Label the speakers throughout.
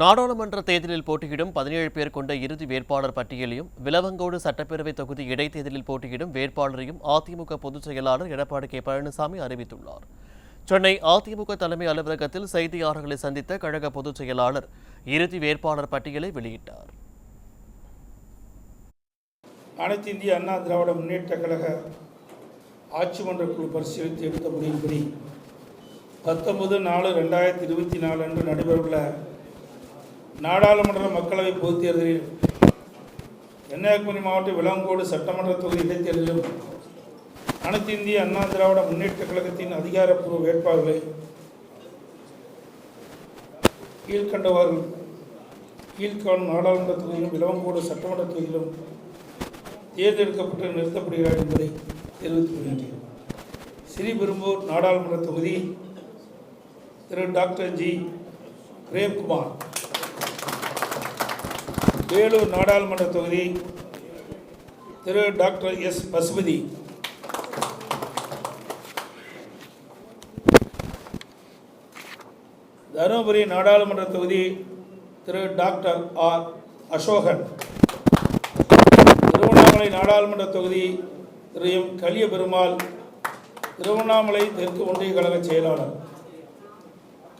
Speaker 1: நாடாளுமன்ற தேர்தலில் போட்டியிடும் பதினேழு பேர் கொண்ட இறுதி வேட்பாளர் பட்டியலையும் விலவங்கோடு சட்டப்பேரவை தொகுதி இடைத்தேர்தலில் போட்டியிடும் வேட்பாளரையும் அதிமுக பொதுச் செயலாளர் எடப்பாடி கே பழனிசாமி அறிவித்துள்ளார். சென்னை அதிமுக தலைமை அலுவலகத்தில் செய்தியாளர்களை சந்தித்த கழக பொதுச் செயலாளர் இறுதி வேட்பாளர் பட்டியலை வெளியிட்டார்.
Speaker 2: அனைத்து இந்திய அண்ணா திராவிட முன்னேற்ற கழக ஆட்சி மன்ற குழு பரிசீலித்து எடுத்த முடிவின்படி பத்தொன்பது நாலு ரெண்டாயிரத்தி இருபத்தி நாலு அன்று நடைபெறவுள்ள நாடாளுமன்ற மக்களவை பொதுத் தேர்தலில் கன்னியாகுமரி மாவட்ட விளாங்கோடு சட்டமன்ற தொகுதி இடைத்தேர்தலிலும் அனைத்து இந்திய அண்ணா திராவிட முன்னேற்ற கழகத்தின் அதிகாரப்பூர்வ வேட்பாளர்களை கீழ்கண்டவாறு கீழ்காணும் நாடாளுமன்ற தொகுதியிலும் விளவங்கோடு சட்டமன்ற தொகுதியிலும் தேர்ந்தெடுக்கப்பட்டு நிறுத்தப்படுகிறார் என்பதை தெரிவித்துக் கொள்கின்றேன். ஸ்ரீபெரும்பூர் நாடாளுமன்ற தொகுதி திரு டாக்டர் ஜி பிரேம்குமார். வேலூர் நாடாளுமன்ற தொகுதி திரு டாக்டர் எஸ் பசுபதி. தருமபுரி நாடாளுமன்ற தொகுதி திரு டாக்டர் ஆர் அசோகன். திருவண்ணாமலை நாடாளுமன்ற தொகுதி திரு எம் கலிய பெருமாள் திருவண்ணாமலை தெற்கு ஒன்றிய கழக செயலாளர்.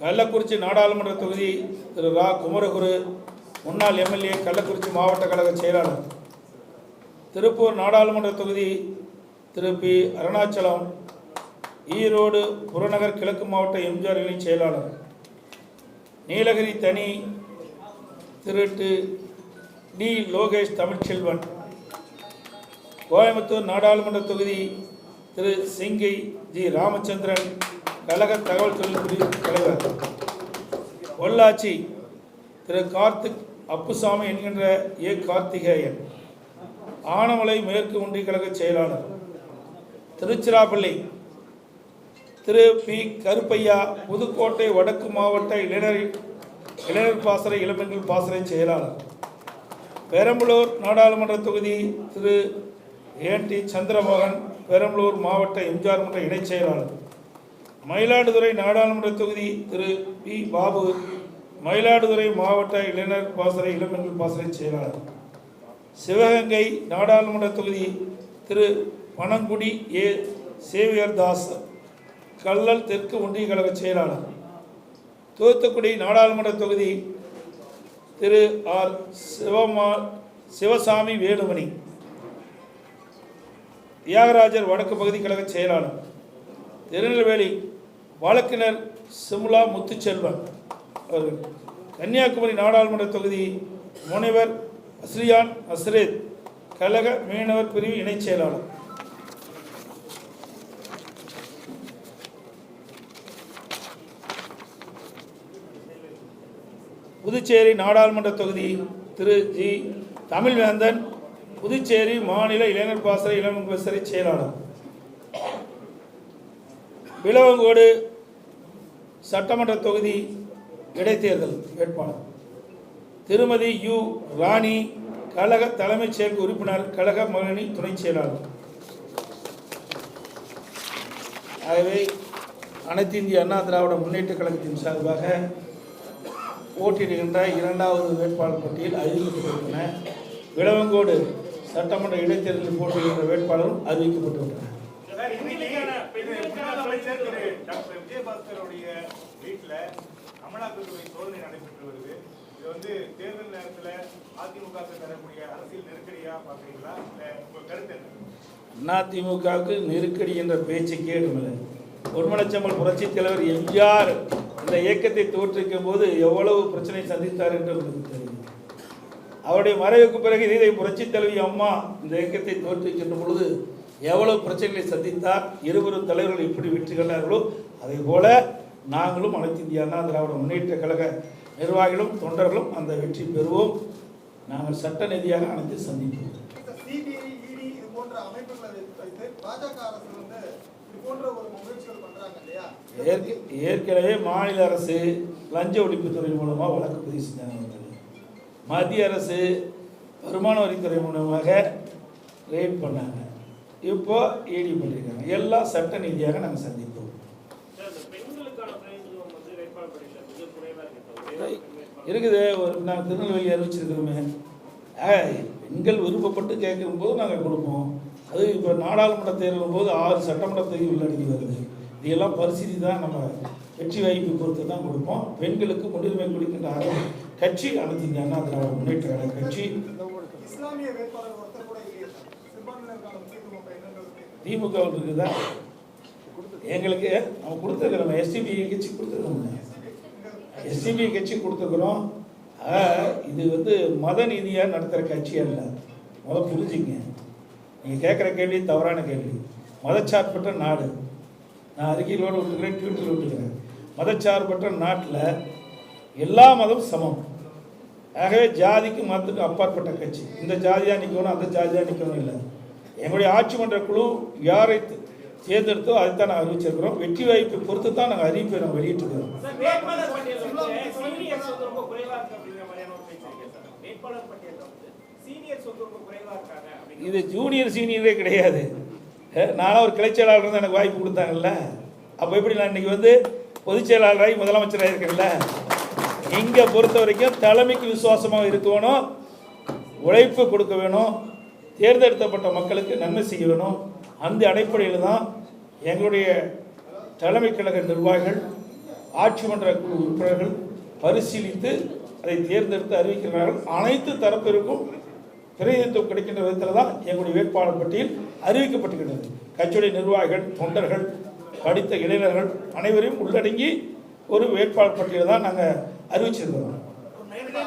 Speaker 2: கள்ளக்குறிச்சி நாடாளுமன்ற தொகுதி திரு ரா. குமரகுரு. முன்னாள் எம்எல்ஏ கள்ளக்குறிச்சி மாவட்ட கழக செயலாளர் திருப்பூர் நாடாளுமன்ற தொகுதி திரு. பி. அருணாச்சலம் ஈரோடு புறநகர் கிழக்கு மாவட்ட எம்ஜிஆர் இணை செயலாளர் நீலகிரி தனி திருட்டு டி. லோகேஷ் தமிழ்ச்செல்வன் கோயம்புத்தூர் நாடாளுமன்ற தொகுதி திரு. சிங்கை ஜி. ராமச்சந்திரன் கழக தகவல் தொழில்துறை தலைவர் பொள்ளாச்சி திரு. கார்த்திக் அப்புசாமி என்கின்ற ஏ கார்த்திகேயன் ஆனமலை மேற்கு ஒன்றிய கழக செயலாளர். திருச்சிராப்பள்ளி. திரு பி. கருப்பையா புதுக்கோட்டை வடக்கு மாவட்ட இளைஞர் இளைஞர் பாசறை இளம்பெண்கள் பாசறை செயலாளர். பெரம்பலூர் நாடாளுமன்ற தொகுதி திரு ஏன் டி. சந்திரமோகன் பெரம்பலூர் மாவட்ட எம்ஜிஆர் மன்ற இணைச் செயலாளர். மயிலாடுதுறை நாடாளுமன்ற தொகுதி திரு பி. பாபு மயிலாடுதுறை மாவட்ட இளைஞர் பாசறை இளம்பெண்கள் பாசறை செயலாளர். சிவகங்கை நாடாளுமன்ற தொகுதி திரு பனங்குடி ஏ. சேவியர் தாஸ் கல்லல் தெற்கு ஒன்றிய கழக செயலாளர். தூத்துக்குடி நாடாளுமன்ற தொகுதி திரு ஆர். சிவமா சிவசாமி வேலுமணி. தியாகராஜர் வடக்கு பகுதி கழக செயலாளர். திருநெல்வேலி வழக்கினர் சிம்லா முத்துச்செல்வன். கன்னியாகுமரி நாடாளுமன்ற தொகுதி முனைவர் அஸ்ரியான் அஸ்ரேத் கழக மீனவர் பிரிவு இணைச் செயலாளர். புதுச்சேரி நாடாளுமன்ற தொகுதி திரு. ஜி. தமிழ்வேந்தன் புதுச்சேரி மாநில இளைஞர் பாசறை இளம் பாசறை செயலாளர். விலவங்கோடு சட்டமன்ற தொகுதி இடைத்தேர்தல் வேட்பாளர். திருமதி யு. ராணி கழக தலைமைச் செயல் உறுப்பினர் கழக மகனி துணைச் செயலாளர். ஆகவே அனைத்து இந்திய அண்ணா திராவிட முன்னேற்ற கழகத்தின் சார்பாக போட்டியிடுகின்ற இரண்டாவது வேட்பாளர் பட்டியல் அறிவிக்கப்பட்டுள்ளன. விளவங்கோடு சட்டமன்ற இடைத்தேர்தலில் போட்டியிடுகின்ற வேட்பாளரும் அறிவிக்கப்பட்டுள்ளனர்.
Speaker 3: வீட்டில் அமலாக்கத்துறை சோதனை நடைபெற்று வருது. இது வந்து தேர்தல் நேரத்தில் அதிமுக தரக்கூடிய அரசியல் நெருக்கடியா பாக்குறீங்களா? இல்லை உங்க கருத்து என்ன?
Speaker 2: அதிமுகவுக்கு நெருக்கடி என்ற பேச்சுக்கே இடமில்லை பொன்மனச்சம்பல் புரட்சித் தலைவர் எம்ஜிஆர் இந்த இயக்கத்தை தோற்றுவிக்கும் போது எவ்வளவு பிரச்சனை சந்தித்தார் என்று உங்களுக்கு தெரியும். அவருடைய மறைவுக்கு பிறகு இதை புரட்சித் தலைவி அம்மா இந்த இயக்கத்தை தோற்றுவிக்கின்ற பொழுது எவ்வளவு பிரச்சனைகளை சந்தித்தார் இருவரும் தலைவர்கள் எப்படி வெற்றி கண்டார்களோ அதே போல நாங்களும் அனைத்து இந்திய அண்ணா திராவிட முன்னேற்ற கழக நிர்வாகிகளும் தொண்டர்களும் அந்த வெற்றி பெறுவோம். நாங்கள் சட்ட ரீதியாக அனைத்து சந்திப்போம். ஏற்கனவே மாநில அரசு லஞ்ச ஒழிப்புத்துறை மூலமாக வழக்கு பதிவு செஞ்சாங்க. மத்திய அரசு வருமான வரித்துறை மூலமாக ரெய்ட் பண்ணாங்க. இப்போ இடி பண்ணியிருக்காங்க எல்லாம் சட்ட நீதியாக நாங்கள் சந்திப்போம்
Speaker 4: சார், இந்த பெண்களுக்கான பிரதிநிதித்துவம் வந்து வேட்பாளர் பட்டியலில் மிக குறைவா இருக்கு. வேற பெண் வேட்பாளர்
Speaker 2: இருக்குது. ஒரு நாங்கள் திருநெல்வேலி அறிவிச்சிருக்கிறோமே. பெண்கள் விருப்பப்பட்டு கேட்கும் போது நாங்கள் கொடுப்போம். அது இப்போ நாடாளுமன்ற தேர்தலும் போது ஆறு சட்டமன்ற தொகுதி உள்ளடங்கி வருது. இதையெல்லாம் பரிசீலி தான் நம்ம வெற்றி வாய்ப்பு பொறுத்து தான் கொடுப்போம். பெண்களுக்கு முன்னுரிமை கொடுக்கின்ற அரசு கட்சி அண்ணா திராவிட முன்னேற்ற கட்சி. திமுக இருக்குதா? எங்களுக்கு நம்ம கொடுத்துருக்குறோம். எஸ்டிபி கட்சி கொடுத்துருக்கோம். எஸ்டிபி கட்சி கொடுத்துருக்குறோம். இது வந்து மத நீதியாக நடத்துகிற கட்சி அல்ல. முத புரிஞ்சுங்க. நீங்கள் கேட்குற கேள்வி தவறான கேள்வி. மதச்சார்பற்ற நாடு. நான் அறிக்கையிலோடு விட்டுக்கிறேன் ட்விட்டர் விட்டுக்கிறேன் மதச்சார்பற்ற நாட்டில் எல்லா மதமும் சமம். ஆகவே ஜாதிக்கு மதத்துக்கு அப்பாற்பட்ட கட்சி. இந்த ஜாதியாக நிற்கணும் அந்த ஜாதியாக நிற்கணும் இல்லை. எங்களுடைய ஆட்சி மன்ற குழு யாரை தேர்ந்தெடுத்தோ அதைத்தான் நாங்கள் அறிவிச்சிருக்கிறோம். வெற்றி வாய்ப்பை பொறுத்து தான் நாங்கள் அறிவிப்பை நாங்கள் வெளியிட்டிருக்கிறோம்.
Speaker 4: வந்து வந்து வந்து வந்து
Speaker 2: இது ஜூனியர் சீனியரே கிடையாது. நானும் ஒரு செயலாளர் இருந்து எனக்கு வாய்ப்பு கொடுத்தாங்கல்ல. அப்போ எப்படி நான் இன்னைக்கு வந்து பொதுச் செயலாளராகி முதலமைச்சராக இருக்கேன்ல? இங்கே பொறுத்த வரைக்கும் தலைமைக்கு விசுவாசமாக இருக்கணும். உழைப்பு கொடுக்க வேணும். தேர்ந்தெடுக்கப்பட்ட மக்களுக்கு நன்மை செய்ய வேணும். அந்த அடிப்படையில் தான் எங்களுடைய தலைமை கழக நிர்வாகிகள் ஆட்சி மன்ற குழு உறுப்பினர்கள் பரிசீலித்து அதை தேர்ந்தெடுத்து அறிவிக்கிறார்கள். அனைத்து தரப்பிற்கும் பிரதிநிதித்துவம் கிடைக்கின்ற விதத்தில் தான் எங்களுடைய வேட்பாளர் பட்டியல் அறிவிக்கப்பட்டுகிறது கட்சியுடைய நிர்வாகிகள் தொண்டர்கள் படித்த இளைஞர்கள் அனைவரையும் உள்ளடங்கி ஒரு வேட்பாளர் பட்டியலை தான் நாங்கள் அறிவிச்சிருக்கிறோம்.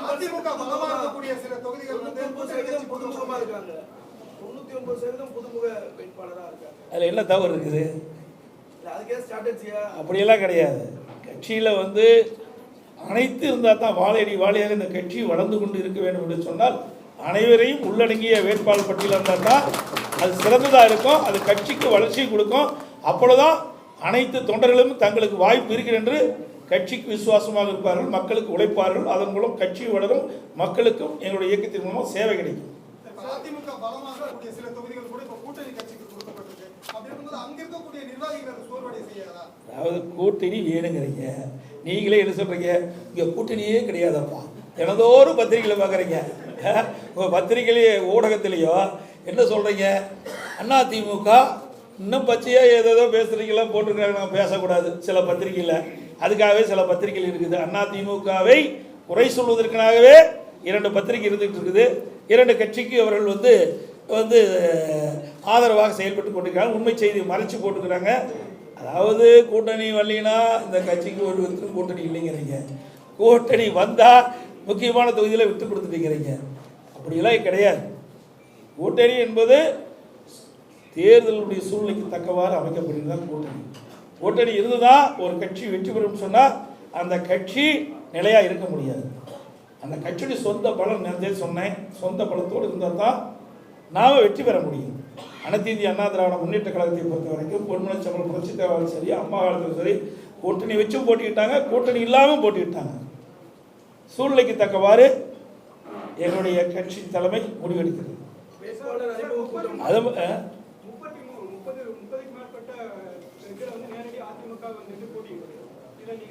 Speaker 5: அதிமுக பலமாக இருக்கக்கூடிய சில தொகுதிகள் வந்து கூட்டணி கட்சி
Speaker 6: புதுமுகமா இருக்காங்க தொண்ணூத்தி ஒன்பது சதவீதம் புதுமுக வேட்பாளரா இருக்காங்க.
Speaker 2: அதில் என்ன தவறு இருக்குது?
Speaker 6: இல்ல, அதுக்கே ஸ்ட்ராட்டஜியா
Speaker 2: அப்படியெல்லாம் கிடையாது. கட்சியில் வந்து அனைத்து இருந்தால் தான் வாழையடி வாழையாக இந்த கட்சி வளர்ந்து கொண்டு இருக்க வேண்டும் என்று சொன்னால் அனைவரையும் உள்ளடங்கிய வேட்பாளர் பட்டியல் இருந்தால் தான் அது சிறந்ததாக இருக்கும் அது கட்சிக்கு வளர்ச்சியை கொடுக்கும். அப்பொழுதுதான் அனைத்து தொண்டர்களும் தங்களுக்கு வாய்ப்பு இருக்கிறது என்று கட்சிக்கு விசுவாசமாக இருப்பார்கள் மக்களுக்கு உழைப்பார்கள். அதன் மூலம் கட்சி வளரும் மக்களுக்கும் எங்களுடைய இயக்கத்தின் மூலம் சேவை கிடைக்கும்.
Speaker 5: அதிமுக பலமாக இருக்கக்கூடிய சில தொகுதிகள் கூட இப்ப கூட்டணி கட்சிக்கு கொடுக்கப்பட்டிருக்கு. அப்படி இருக்கும்போது அங்க இருக்கக்கூடிய நிர்வாகிகள் சோர்வடை செய்யாதா
Speaker 2: அதாவது கூட்டணி வேணுங்கிறீங்க. நீங்களே என்ன சொல்கிறீங்க இங்கே கூட்டணியே கிடையாதப்பா. தினதோறும் பத்திரிகையில் பார்க்குறீங்க உங்கள் பத்திரிகையிலேயே ஊடகத்திலேயோ என்ன சொல்கிறீங்க அண்ணா திமுக இன்னும் பச்சையாக ஏதேதோ பேசுகிறீங்களாம் போட்டிருக்காங்க. நம்ம பேசக்கூடாது. சில பத்திரிகையில். அதுக்காகவே சில பத்திரிகைகள் இருக்குது. அண்ணா திமுகவை குறை சொல்வதற்காகவே இரண்டு பத்திரிகை இருந்துகிட்டு இருக்குது. இரண்டு கட்சிக்கு அவர்கள் வந்து வந்து ஆதரவாக செயல்பட்டு கொண்டிருக்கிறாங்க. உண்மை செய்தி மறைச்சு போட்டுக்கிறாங்க. அதாவது கூட்டணி வரலைன்னா இந்த கட்சிக்கு ஒரு விதத்திலும் கூட்டணி இல்லைங்கிறீங்க. கூட்டணி வந்தால் முக்கியமான தொகுதியில் விட்டு கொடுத்துட்டீங்கிறீங்க. அப்படியெல்லாம் கிடையாது. கூட்டணி என்பது தேர்தலுடைய சூழ்நிலைக்கு தக்கவாறு அமைக்கப்படுகிறது கூட்டணி. கூட்டணி கூட்டணி இருந்துதான் ஒரு கட்சி வெற்றி பெறும் சொன்னால் அந்த கட்சி நிலையாக இருக்க முடியாது. அந்த கட்சியுடைய சொந்த பலம் நிறைய சொன்னேன். சொந்த பலத்தோடு இருந்தால் தான் நாம் வெற்றி பெற முடியும். அனைத்து இந்திய அண்ணா திராவிட முன்னேற்ற கழகத்தை பொறுத்த வரைக்கும் பொன்மனச்சம்பளம் புரட்சி தேவாலும் சரி அம்மா காலத்திலும் சரி கூட்டணி வச்சும் போட்டிக்கிட்டாங்க கூட்டணி இல்லாமல் போட்டிக்கிட்டாங்க சூழ்நிலைக்கு தக்கவாறு எங்களுடைய கட்சி தலைமை முடிவெடுக்கிறது. அது
Speaker 7: வந்து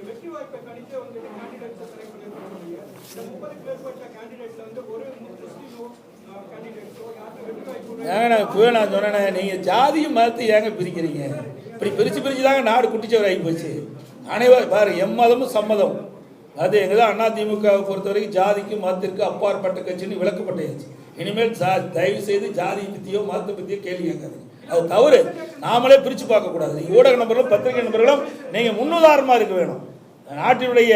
Speaker 7: வெற்றி வாய்ப்பை கணித்து வந்துட்டு கேண்டிடேட்ஸை செலக்ட் பண்ணிருக்கீங்க. இந்த முப்பதுக்கு மேற்பட்ட கேண்டிடேட்ல வந்து ஒரு முஸ்லீமோ கேண்டிடேட்ஸோ யாருக்கு வெற்றி வாய்ப்பு
Speaker 2: ஏங்க நான் இப்போவே நான் சொன்னேன் நீங்கள் ஜாதியும் மதத்தை ஏங்க பிரிக்கிறீங்க? இப்படி பிரித்து பிரித்து தாங்க நாடு குட்டிச்சவர் ஆகி போச்சு அனைவரும் பாரு எம்மதமும் சம்மதம். அது எங்கள் தான் அண்ணா திமுகவை பொறுத்த வரைக்கும் ஜாதிக்கும் மதத்திற்கு அப்பாற்பட்ட கட்சின்னு விளக்கப்பட்டாச்சு. இனிமேல் ஜா தயவு செய்து ஜாதி பற்றியோ மதத்தை பற்றியோ கேள்வி கேட்காதீங்க. அது தவறு. நாமளே பிரித்து பார்க்கக்கூடாது. ஊடக நபர்களும் பத்திரிகை நபர்களும் நீங்கள் முன்னுதாரணமாக இருக்க வேணும். நாட்டினுடைய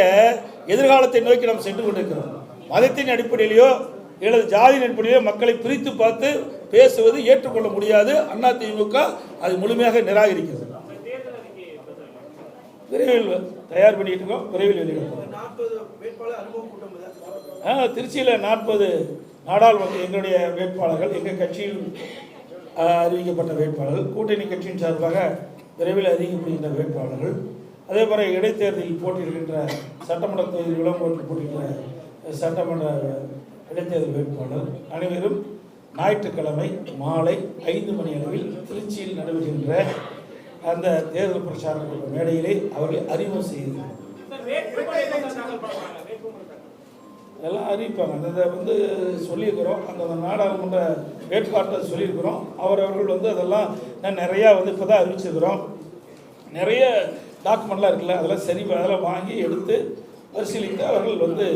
Speaker 2: எதிர்காலத்தை நோக்கி நாம் சென்று கொண்டிருக்கிறோம். மதத்தின் அடிப்படையிலையோ எனது ஜாதி அடிப்படையிலோ மக்களை பிரித்து பார்த்து பேசுவது ஏற்றுக்கொள்ள முடியாது. அண்ணா திமுக அது முழுமையாக நிராகரிக்கிறது. விரைவில் தயார் பண்ணிட்டு இருக்கோம். விரைவில் வெளியிடுவோம் திருச்சியில் நாற்பது நாடாளுமன்ற எங்களுடைய வேட்பாளர்கள் எங்கள் கட்சியில் அறிவிக்கப்பட்ட வேட்பாளர்கள் கூட்டணி கட்சியின் சார்பாக விரைவில் அறிவிக்கப்படுகின்ற வேட்பாளர்கள் அதே போல இடைத்தேர்தலில் போட்டியிடுகின்ற சட்டமன்ற தொகுதி விளம்பரத்தில் போட்டியிடுகின்ற சட்டமன்ற இடைத்தேர்தல் வேட்பாளர் அனைவரும் ஞாயிற்றுக்கிழமை மாலை ஐந்து மணி அளவில் திருச்சியில் நடைபெறுகின்ற அந்த தேர்தல் பிரச்சார மேடையிலே அவர்களை அறிமுகம்
Speaker 4: தாக்கல்.
Speaker 2: இதெல்லாம் அறிவிப்பாங்க. அதை வந்து சொல்லியிருக்கிறோம். அந்த நாடாளுமன்ற வேட்பாளர்கிட்ட சொல்லியிருக்கிறோம். அவரவர்கள் வந்து அதெல்லாம் இன்னும் நிறையா வந்து இப்போ தான் அறிவிச்சிருக்கிறோம். நிறைய டாக்குமெண்ட்லாம் இருக்குல்ல அதெல்லாம் சரி அதெல்லாம் வாங்கி எடுத்து பரிசீலித்து அவர்கள் வந்து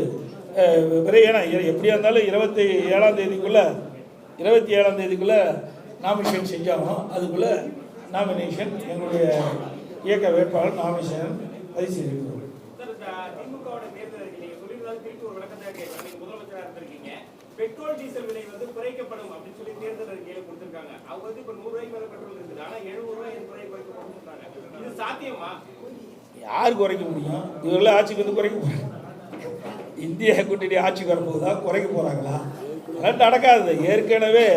Speaker 2: அஹ், விரையான எப்படியா இருந்தாலும் இருபத்தி ஏழாம் தேதிக்குள்ளே இருபத்தி ஏழாம் தேதிக்குள்ளே நாமினேஷன் செஞ்சாகணும் அதுக்குள்ளே நாமினேஷன் எங்களுடைய இயக்க வேட்பாளர் நாமினேஷன் பதிவு செய்திருக்கிறோம்.
Speaker 4: பெட்ரோல் டீசல் விலை வந்து குறைக்கப்படும் அப்படின்னு சொல்லி தேர்தல் அறிக்கையில கொடுத்திருக்காங்க. அவங்க வந்து இப்ப நூறு ரூபாய்க்கு மேல பெட்ரோல் இருக்குது. ஆனா எழுபது ரூபாய், எண்பது ரூபாய் சொல்றாங்க. இது சாத்தியமா?
Speaker 2: யார் குறைக்க முடியும் இவர்களே ஆட்சிக்கு வந்து குறைக்க போகிறாங்க இந்திய கூட்டணி ஆட்சிக்கு வரும்போதா குறைக்க போகிறாங்களா அதெல்லாம் நடக்காது. ஏற்கனவே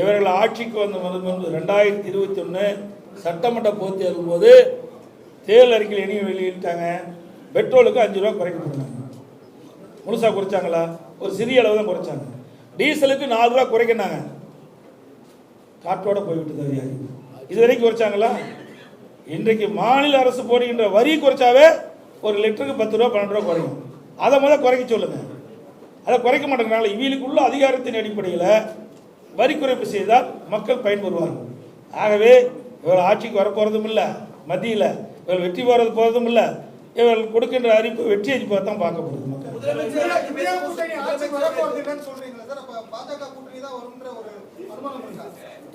Speaker 2: இவர்கள் ஆட்சிக்கு வந்த முதல் முன்பு ரெண்டாயிரத்தி இருபத்தி ஒன்று சட்டமன்ற பொதுத் தேர்தல் போது தேர்தல் அறிக்கையில் இனியும் வெளியிட்டாங்க. பெட்ரோலுக்கு அஞ்சு ரூபா குறைக்க போனாங்க. முழுசாக குறைச்சாங்களா? ஒரு சிறிய அளவு தான் குறைச்சாங்க. டீசலுக்கு நாலு ரூபா குறைக்கினாங்க. காற்றோட போய்விட்டு தவிர இது வரைக்கும் குறைச்சாங்களா? இன்றைக்கு மாநில அரசு போடுகின்ற வரி குறைச்சாவே ஒரு லிட்டருக்கு பத்து ரூபா பன்னெண்டு ரூபா குறையும். அதை முதல்ல குறைக்க சொல்லுங்க. அதை குறைக்க மாட்டேங்கிறனால இவங்களுக்குள்ள அதிகாரத்தின் அடிப்படையில் வரி குறைப்பு செய்தால் மக்கள் பயன்பெறுவார்கள் ஆகவே இவர்கள் ஆட்சிக்கு வரப்போகிறதும் இல்லை மத்தியில் இவர்கள் வெற்றி போகிறது போகிறதும் இல்லை இவர்கள் கொடுக்கின்ற அறிவிப்பு வெற்றி அறிவிப்பாக தான் பார்க்கப்படுது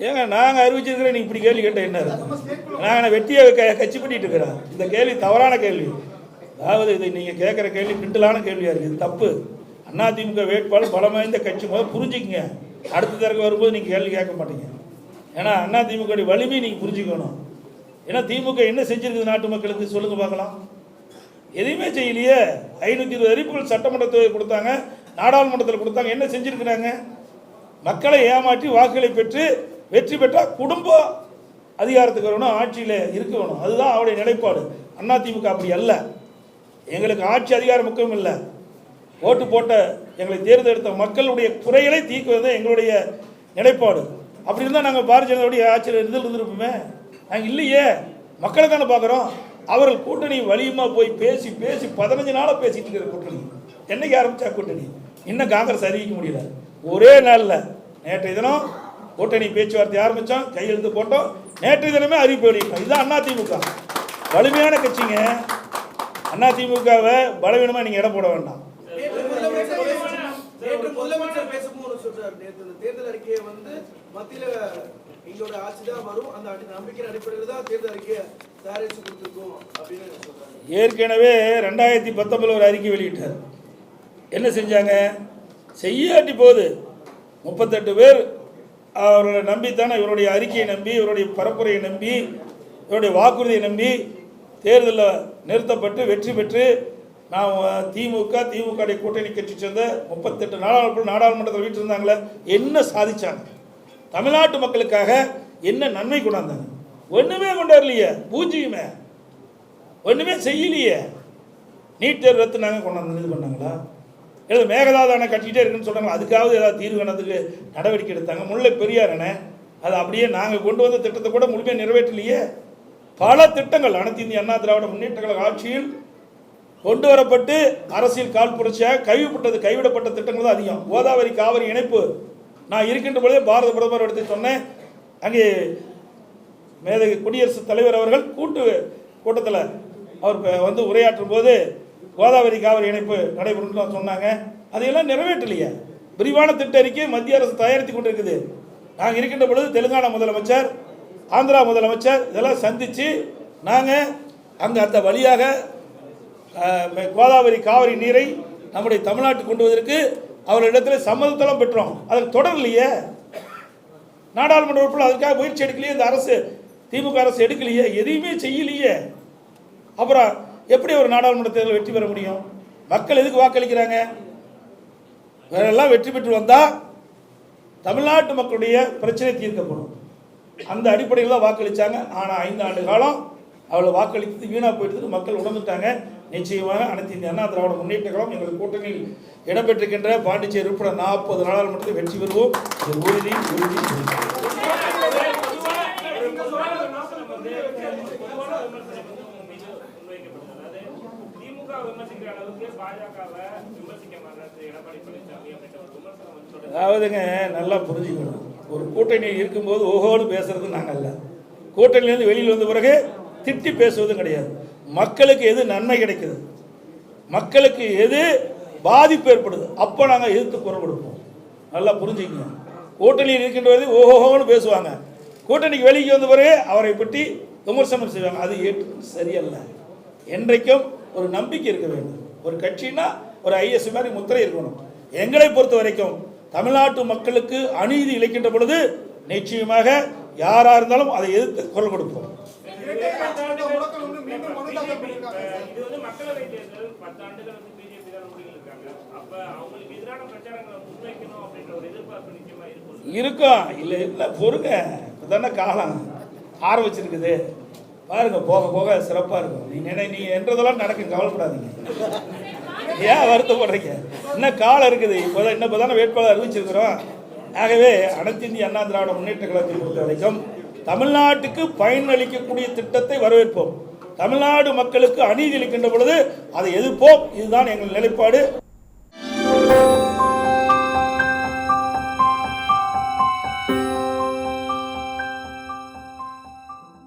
Speaker 2: ஏங்க நாங்கள் அறிவிச்சிருக்கிறேன் நீ இப்படி கேள்வி கேட்ட என்ன நாங்கள் வெற்றியை க கட்சி பண்ணிட்டு இருக்கிறோம். இந்த கேள்வி தவறான கேள்வி. அதாவது இது நீங்கள் கேட்குற கேள்வி கிண்டலான கேள்வியாக இருக்குது இது தப்பு. அதிமுக வேட்பாளர் பலம் வாய்ந்த கட்சி முதல் புரிஞ்சுக்கங்க. அடுத்த தடவை வரும்போது நீங்கள் கேள்வி கேட்க மாட்டீங்க. ஏன்னா அதிமுக வலிமை நீங்கள் புரிஞ்சுக்கணும். ஏன்னா திமுக என்ன செஞ்சிருக்குது நாட்டு மக்களுக்கு? சொல்லுங்க பார்க்கலாம். எதையுமே செய்யலையே. ஐநூற்றி இருபது அறிவிப்புகள் சட்டமன்றத்தில் கொடுத்தாங்க. நாடாளுமன்றத்தில் கொடுத்தாங்க. என்ன செஞ்சிருக்கிறாங்க? மக்களை ஏமாற்றி வாக்குகளை பெற்று வெற்றி பெற்றால் குடும்ப அதிகாரத்துக்கு வரணும் ஆட்சியில் இருக்க வேணும் அதுதான் அவருடைய நிலைப்பாடு. அதிமுக அப்படி அல்ல. எங்களுக்கு ஆட்சி அதிகாரம் முக்கியம் இல்லை. ஓட்டு போட்ட எங்களை தேர்ந்தெடுத்த மக்களுடைய குறைகளை தீர்க்குவது எங்களுடைய நிலைப்பாடு. அப்படி இருந்தால் நாங்கள் பாரதிய ஜனதாவுடைய ஆட்சியில் இருந்து இருந்திருப்போமே. நாங்கள் இல்லையே. மக்களை தானே பார்க்குறோம் அவர்கள் கூட்டணி வலியுமா போய் பேசி பேசி பதினஞ்சு நாளாக பேசிட்டு இருக்கிற கூட்டணி. என்னைக்கு ஆரம்பித்தா கூட்டணி? இன்னும் காங்கிரஸ் அறிவிக்க முடியல. ஒரே நாளில். நேற்றைய தினம் கூட்டணி பேச்சுவார்த்தை ஆரம்பித்தோம் கையெழுத்து போட்டோம். நேற்றைய தினமே அறிவிப்பு வெளியிட்டோம். இதுதான் அதிமுக வலிமையான கட்சிங்க. அதிமுகவை பலவீனமாக நீங்கள் இடம் போட வேண்டாம்.
Speaker 6: நேற்று முதலமைச்சர் பேசும்- நேற்று முதலமைச்சர் பேசும்போது சொல்றாரு. நேற்று இந்த தேர்தல் அறிக்கையை வந்து மத்தியில எங்களோட ஆட்சி தான் வரும். அந்த அடி- நம்பிக்கையின் அடிப்படையில் தான் தேர்தல் அறிக்கையை தயாரிச்சு கொடுத்துருக்கோம் அப்படின்னு சொல்றாரு.
Speaker 2: ஏற்கனவே ரெண்டாயிரத்தி பத்தொன்பதுல ஒரு அறிக்கை வெளியிட்டார். என்ன செஞ்சாங்க? செய்யாட்டி போகுது. முப்பத்தெட்டு பேர் அவர்களை நம்பித்தானே இவருடைய அறிக்கையை நம்பி இவருடைய பரப்புரையை நம்பி இவருடைய வாக்குறுதியை நம்பி தேர்தலில் நிறுத்தப்பட்டு வெற்றி பெற்று நான் திமுக திமுக கூட்டணி கட்சி சேர்ந்த முப்பத்தெட்டு நாடாளுமன்ற நாடாளுமன்றத்தில் வீட்டிருந்தாங்களே என்ன சாதிச்சாங்க? தமிழ்நாட்டு மக்களுக்காக என்ன நன்மை கொண்டாந்தாங்க? ஒன்றுமே கொண்டு வரலையே பூஜ்ஜியமே ஒன்றுமே செய்யலையே. நீட் தேர்வு ரத்து நாங்கள் கொண்டாந்து இது பண்ணாங்களா? இல்லை மேகதாதான அணை கட்டிக்கிட்டே இருக்குன்னு சொல்கிறாங்க அதுக்காவது ஏதாவது தீர்வு காணதுக்கு நடவடிக்கை எடுத்தாங்க. முல்லை பெரியார் அது அப்படியே நாங்கள் கொண்டு வந்த திட்டத்தை கூட முழுமையாக நிறைவேற்றலையே. பல திட்டங்கள் அனைத்து இந்திய அண்ணா திராவிட முன்னேற்ற கழக ஆட்சியில் கொண்டு வரப்பட்டு அரசியல் கால் புரட்சியாக கைவிப்பட்டது கைவிடப்பட்ட திட்டங்கள் தான் அதிகம். கோதாவரி காவிரி இணைப்பு நான் இருக்கின்ற பொழுதே பாரத பிரதமர் எடுத்து சொன்னேன். அங்கே மேதகு குடியரசுத் தலைவர் அவர்கள் கூட்டு கூட்டத்தில் அவர் வந்து உரையாற்றும் போது கோதாவரி காவிரி இணைப்பு நடைபெறும் சொன்னாங்க. அதையெல்லாம் நிறைவேற்றலையே. விரிவான திட்ட அறிக்கை மத்திய அரசு தயாரித்து கொண்டிருக்குது. நாங்கள் இருக்கின்ற பொழுது தெலுங்கானா முதலமைச்சர் ஆந்திரா முதலமைச்சர் இதெல்லாம் சந்தித்து நாங்கள் அங்கே அந்த வழியாக கோதாவரி காவிரி நீரை நம்முடைய தமிழ்நாட்டுக்கு கொண்டு வருவதற்கு அவர்களிடத்தில் சம்மதத்தெல்லாம் பெற்றோம். அதுக்கு தொடரலையே. நாடாளுமன்ற உறுப்பினர் அதுக்காக முயற்சி எடுக்கலையே. இந்த அரசு திமுக அரசு எடுக்கலையே. எதையுமே செய்யலையே. அப்புறம் எப்படி ஒரு நாடாளுமன்ற தேர்தல் வெற்றி பெற முடியும்? மக்கள் எதுக்கு வாக்களிக்கிறாங்க? வேறெல்லாம் வெற்றி பெற்று வந்தால் தமிழ்நாட்டு மக்களுடைய பிரச்சனை தீர்க்கப்படும். அந்த அடிப்படையில் தான் வாக்களித்தாங்க ஆனால் ஐந்து ஆண்டு காலம் அவளை வாக்களித்து வீணாக போயிட்டு மக்கள் உணர்ந்துட்டாங்க. நிச்சயமாக அனைத்து இந்திய அண்ணா திராவிட முன்னேற்ற கழகம் எங்கள் கூட்டணியில் இடம்பெற்றிருக்கின்ற பாண்டிச்சேரி உட்பட நாற்பது நாடாளுமன்றத்தை வெற்றி பெறுவோம். உறுதி உறுதி. அதாவதுங்க நல்லா புரிஞ்சுக்கணும். ஒரு கூட்டணி இருக்கும்போது ஓஹோன்னு பேசுறது நாங்கள் அல்ல. கூட்டணியிலேருந்து வெளியில் வந்த பிறகு திட்டி பேசுவதும் கிடையாது. மக்களுக்கு எது நன்மை கிடைக்குது? மக்களுக்கு எது பாதிப்பு ஏற்படுது? அப்போ நாங்கள் எதிர்த்து குரல் கொடுப்போம். நல்லா புரிஞ்சுக்கங்க. கூட்டணியில் இருக்கின்றது ஓஹோன்னு பேசுவாங்க. கூட்டணிக்கு வெளியே வந்த பிறகு அவரை பற்றி விமர்சனம் செய்வாங்க. அது ஏற்று சரியல்ல. என்றைக்கும் ஒரு நம்பிக்கை இருக்க வேண்டும். ஒரு கட்சின்னா ஒரு ஐஎஸ் மாதிரி முத்திரை இருக்கணும். எங்களை பொறுத்த வரைக்கும் தமிழ்நாட்டு மக்களுக்கு அநீதி இழைக்கின்ற பொழுது நிச்சயமாக யாரா இருந்தாலும் அதை எதிர்த்து குரல் கொடுப்போம்.
Speaker 4: தான்
Speaker 2: இருக்கும் இல்லை இல்லை பொறுங்க. இப்போதானே காலம் ஆரம்பிச்சிருக்குது. பாருங்க போக போக சிறப்பாக இருக்கும். நீ நினை நீ என்றதெல்லாம் நடக்கும். கவலைப்படாதீங்க. ஏன் வருத்தப்படுறீங்க? இன்னும் காலம் இருக்குது? இப்போதான் இன்னும் இப்போ தானே வேட்பாளர் அறிவிச்சிருக்கிறோம். ஆகவே அனைத்து இந்திய அண்ணா திராவிட முன்னேற்ற கழகத்தை பொறுத்த வரைக்கும் தமிழ்நாட்டுக்கு பயனளிக்கக்கூடிய திட்டத்தை வரவேற்போம். தமிழ்நாடு மக்களுக்கு அநீதி அளிக்கின்ற பொழுது அதை எதிர்ப்போம். இதுதான் எங்கள் நிலைப்பாடு.